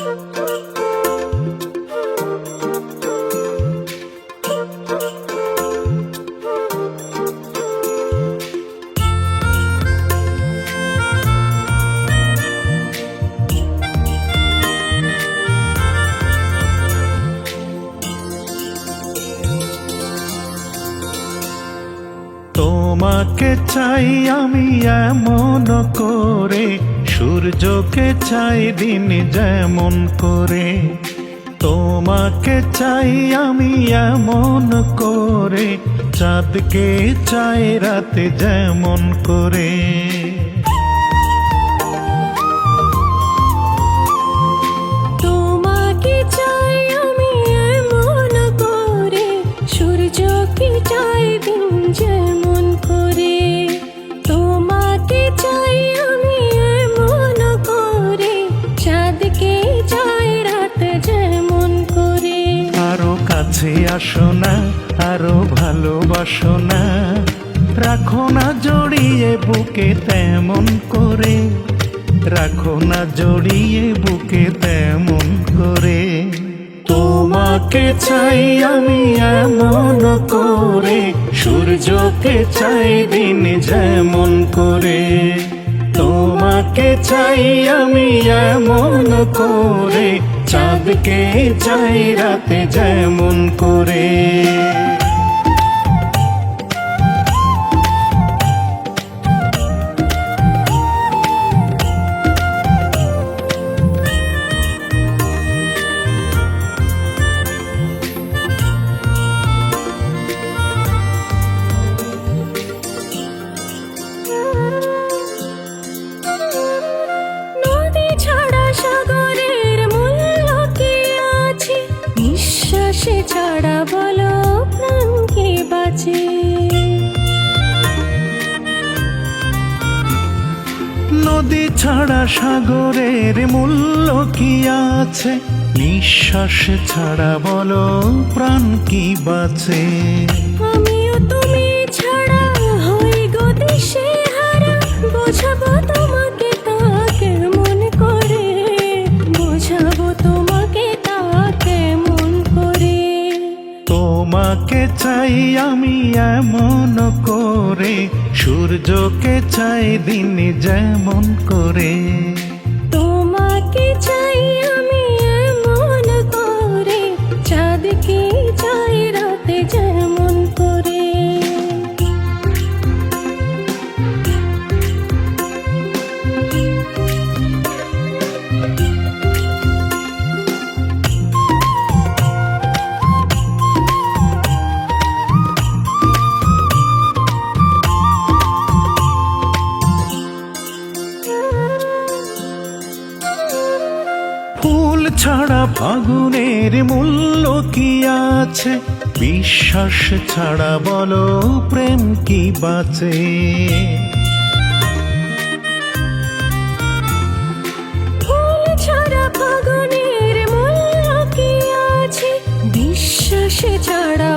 তোমাকে চাই আমি এমন করে সূর্যকে চাই দিন যেমন করে, তোমাকে চাই আমি এমন করে, চাঁদকে চাই রাতে যেমন করে। কাছে আসো না, আরও ভালোবাসো না। রাখো না জড়িয়ে বুকে তেমন করে, রাখো না জড়িয়ে বুকে তেমন করে। তোমাকে চাই আমি এমন করে, সূর্যকে চাই দিন যেমন করে। তোমাকে চাই আমি এমন করে চাঁদকে চাই রাতে যেমন করে। ছাড়া বলো প্রাণ কি বাঁচে? নদী ছাড়া সাগরের মূল্য কি আছে? নিঃশ্বাস ছাড়া বলো প্রাণ কি বাঁচে? আমিও চাই আমি এমন করে, সূর্যকে চাই দিন যেমন করে। তোমাকে চাই আমি এমন করে চাঁদকে ছাড়া ফাগুনের মূল্য কি আছে? বিশ্বাস ছাড়া বলো প্রেম কি বাঁচে? ফুল ছাড়া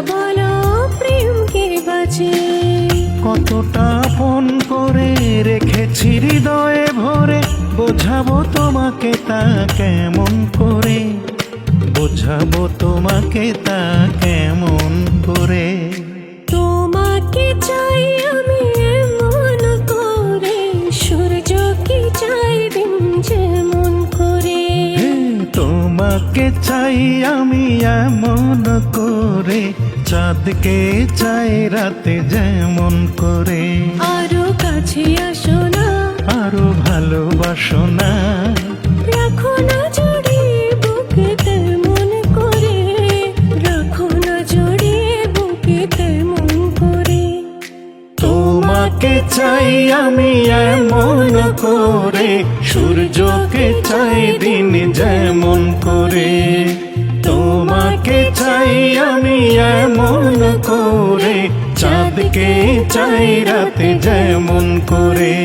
বলো প্রেম কে বাঁচে? কতটা ফোন করে রেখেছি হৃদয়ে ভরে বোঝাবো তোমাকে তা কেমন তোমাকে চাই আমি এমন করে চাঁদকে চাই রাতে যেমন করে। আরও কাছে আসো না। আরও ভালোবাসো না। করে সূর্যকে চাই দিন যেমন করে, তোমাকে চাই আমি এমন করে, চাঁদকে চাই রাতে যেমন করে।